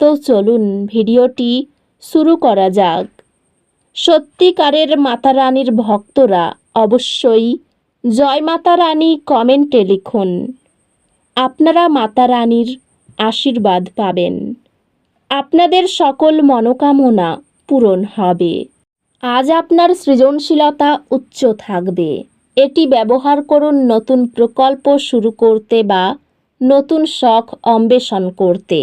তো চলুন ভিডিওটি শুরু করা যাক। সত্যিকারের মাতা রানীর ভক্তরা অবশ্যই জয় মাতা রানী কমেন্টে লিখুন। আপনারা মাতা রানীর আশীর্বাদ পাবেন। আপনাদের সকল মনোকামনা পূরণ হবে। আজ আপনার সৃজনশীলতা উচ্চ থাকবে। এটি ব্যবহার করুন নতুন প্রকল্প শুরু করতে বা নতুন শখ অন্বেষণ করতে।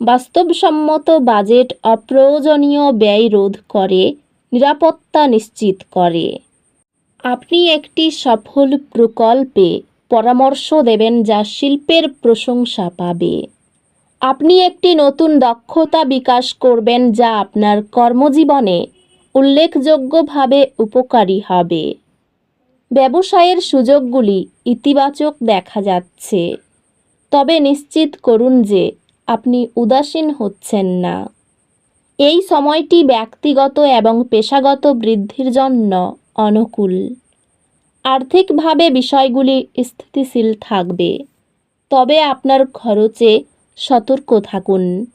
বাস্তবসম্মত বাজেট অপ্রয়োজনীয় ব্যয় রোধ করে, নিরাপত্তা নিশ্চিত করে। আপনি একটি সফল প্রকল্পে পরামর্শ দেবেন যা শিল্পের প্রশংসা পাবে। আপনি একটি নতুন দক্ষতা বিকাশ করবেন যা আপনার কর্মজীবনে উল্লেখযোগ্যভাবে উপকারী হবে। ব্যবসায়ের সুযোগগুলি ইতিবাচক দেখা যাচ্ছে। তবে নিশ্চিত করুন যে আপনি উদাসীন হচ্ছেন না। এই সময়টি ব্যক্তিগত এবং পেশাগত বৃদ্ধির জন্য অনুকূল। আর্থিকভাবে বিষয়গুলি স্থিতিশীল থাকবে। তবে আপনার খরচে সতর্ক থাকুন।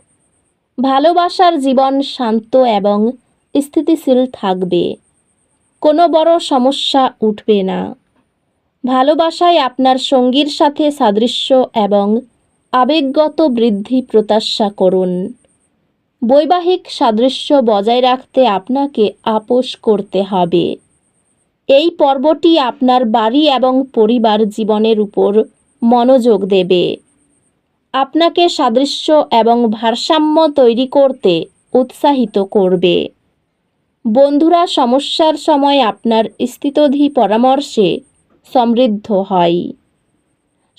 ভালোবাসার জীবন শান্ত এবং স্থিতিশীল থাকবে। কোনো বড় সমস্যা উঠবে না। ভালোবাসায় আপনার সঙ্গীর সাথে সাদৃশ্য এবং আবেগগত বৃদ্ধি প্রত্যাশা করুন। বৈবাহিক সাদৃশ্য বজায় রাখতে আপনাকে আপোষ করতে হবে। এই পর্বটি আপনার বাড়ি এবং পরিবার জীবনের উপর মনোযোগ দেবে। আপনাকে সাদৃশ্য এবং ভারসাম্য তৈরি করতে উৎসাহিত করবে। বন্ধুরা, সমস্যার সময় আপনার স্থিতধি পরামর্শে সমৃদ্ধ হয়।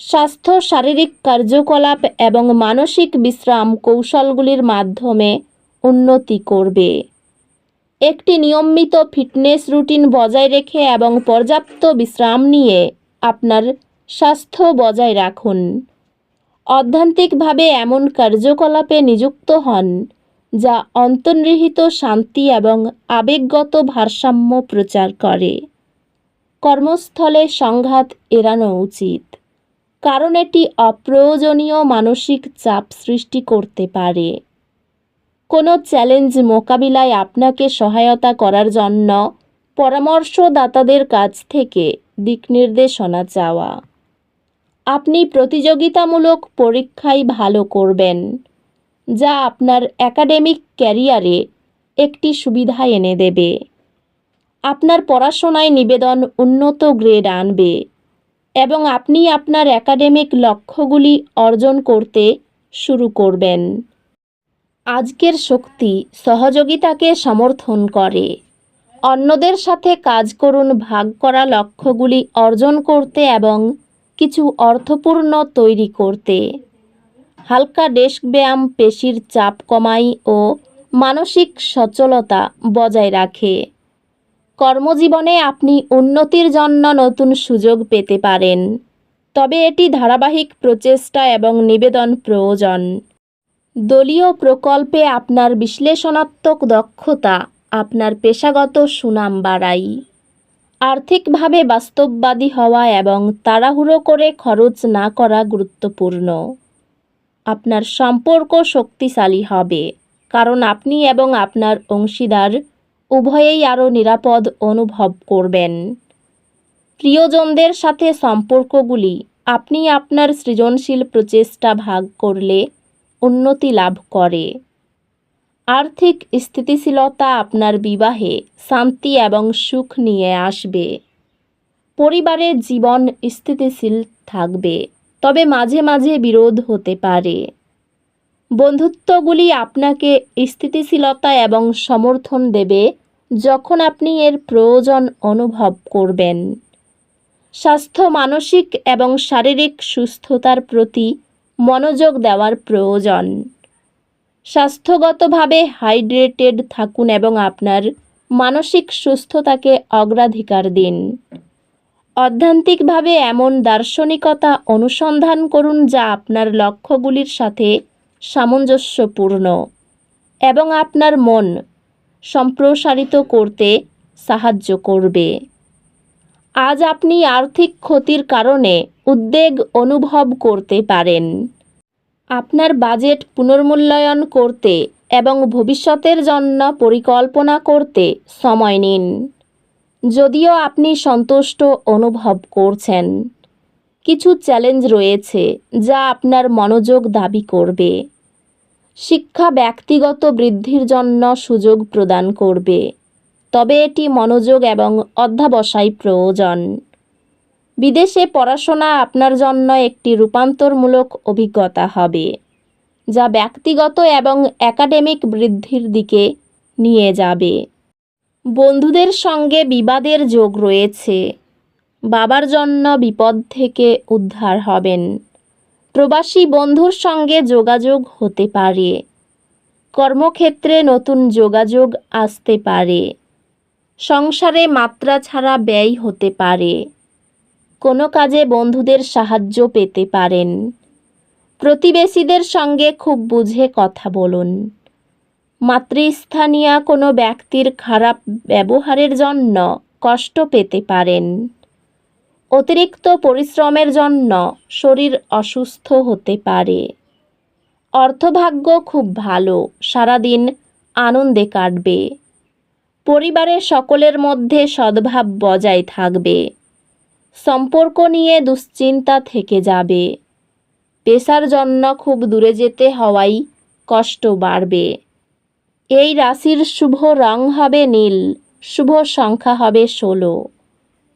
স্বাস্থ্য, শারীরিক কার্যকলাপ এবং মানসিক বিশ্রাম কৌশলগুলির মাধ্যমে উন্নতি করবে। একটি নিয়মিত ফিটনেস রুটিন বজায় রেখে এবং পর্যাপ্ত বিশ্রাম নিয়ে আপনার স্বাস্থ্য বজায় রাখুন। অধ্যান্তিকভাবে এমন কার্যকলাপে নিযুক্ত হন, যা অন্তর্নিহিত শান্তি এবং আবেগগত ভারসাম্য প্রচার করে। কর্মস্থলে সংঘাত এড়ানো উচিত। কারণ এটি অপ্রয়োজনীয় মানসিক চাপ সৃষ্টি করতে পারে। কোনো চ্যালেঞ্জ মোকাবিলায় আপনাকে সহায়তা করার জন্য পরামর্শদাতাদের কাছ থেকে দিক নির্দেশনা চাওয়া। আপনি প্রতিযোগিতামূলক পরীক্ষায় ভালো করবেন, যা আপনার একাডেমিক ক্যারিয়ারে একটি সুবিধা এনে দেবে। আপনার পড়াশোনায় নিবেদন উন্নত গ্রেড আনবে। এবং আপনি আপনার একাডেমিক লক্ষ্যগুলি অর্জন করতে শুরু করবেন। আজকের শক্তি সহযোগিতাকে সমর্থন করে। অন্যদের সাথে কাজ করুন, ভাগ করা লক্ষ্যগুলি অর্জন করতে এবং কিছু অর্থপূর্ণ তৈরি করতে। হালকা ডেস্ক ব্যায়াম পেশির চাপ কমায় ও মানসিক সচলতা বজায় রাখে। কর্মজীবনে আপনি উন্নতির জন্য নতুন সুযোগ পেতে পারেন। তবে এটি ধারাবাহিক প্রচেষ্টা এবং নিবেদন প্রয়োজন। দলীয় প্রকল্পে আপনার বিশ্লেষণাত্মক দক্ষতা, আপনার পেশাগত সুনাম বাড়াই আর্থিকভাবে বাস্তববাদী হওয়া এবং তাড়াহুড়ো করে খরচ না করা গুরুত্বপূর্ণ। আপনার সম্পর্ক শক্তিশালী হবে, কারণ আপনি এবং আপনার অংশীদার উভয়েই আরও নিরাপদ অনুভব করবেন। প্রিয়জনদের সাথে সম্পর্কগুলি, আপনি আপনার সৃজনশীল প্রচেষ্টা ভাগ করলে উন্নতি লাভ করে। আর্থিক স্থিতিশীলতা আপনার বিবাহে শান্তি এবং সুখ নিয়ে আসবে। পরিবারের জীবন স্থিতিশীল থাকবে, তবে মাঝে মাঝে বিরোধ হতে পারে। বন্ধুত্বগুলি আপনাকে স্থিতিশীলতা এবং সমর্থন দেবে যখন আপনি এর প্রয়োজন অনুভব করবেন। স্বাস্থ্য, মানসিক এবং শারীরিক সুস্থতার প্রতি মনোযোগ দেওয়ার প্রয়োজন। স্বাস্থ্যগতভাবে হাইড্রেটেড থাকুন এবং আপনার মানসিক সুস্থতাকে অগ্রাধিকার দিন। অধ্যান্তিকভাবে এমন দার্শনিকতা অনুসন্ধান করুন যা আপনার লক্ষ্যগুলির সাথে সামঞ্জস্যপূর্ণ এবং আপনার মন সম্প্রসারিত করতে সাহায্য করবে। আজ আপনি আর্থিক ক্ষতির কারণে উদ্বেগ অনুভব করতে পারেন। আপনার বাজেট পুনর্মূল্যায়ন করতে এবং ভবিষ্যতের জন্য পরিকল্পনা করতে সময় নিন। যদিও আপনি সন্তুষ্ট অনুভব করছেন। কিছু চ্যালেঞ্জ রয়েছে যা আপনার মনোযোগ দাবি করবে। শিক্ষা ব্যক্তিগত বৃদ্ধির জন্য সুযোগ প্রদান করবে। তবে এটি মনোযোগ এবং অধ্যাবসায় প্রয়োজন। বিদেশে পড়াশোনা আপনার জন্য একটি রূপান্তরমূলক অভিজ্ঞতা হবে, যা ব্যক্তিগত এবং একাডেমিক বৃদ্ধির দিকে নিয়ে যাবে। বন্ধুদের সঙ্গে বিবাদের যোগ রয়েছে। বাবার জন্য বিপদ থেকে উদ্ধার হবেন। প্রবাসী বন্ধুর সঙ্গে যোগাযোগ হতে পারে। কর্মক্ষেত্রে নতুন যোগাযোগ আসতে পারে। সংসারে মাত্রা ছাড়া ব্যয় হতে পারে। কোনো কাজে বন্ধুদের সাহায্য পেতে পারেন। প্রতিবেশীদের সঙ্গে খুব বুঝে কথা বলুন। মাতৃস্থানীয় কোনো ব্যক্তির খারাপ ব্যবহারের জন্য কষ্ট পেতে পারেন। অতিরিক্ত পরিশ্রমের জন্য শরীর অসুস্থ হতে পারে। অর্থভাগ্য খুব ভালো, সারাদিন আনন্দে কাটবে। পরিবারের সকলের মধ্যে সদ্ভাব বজায় থাকবে। সম্পর্ক নিয়ে দুশ্চিন্তা থেকে যাবে। পেশার জন্য খুব দূরে যেতে হওয়াই কষ্ট বাড়বে। এই রাশির শুভ রং হবে নীল, শুভ সংখ্যা হবে ষোলো।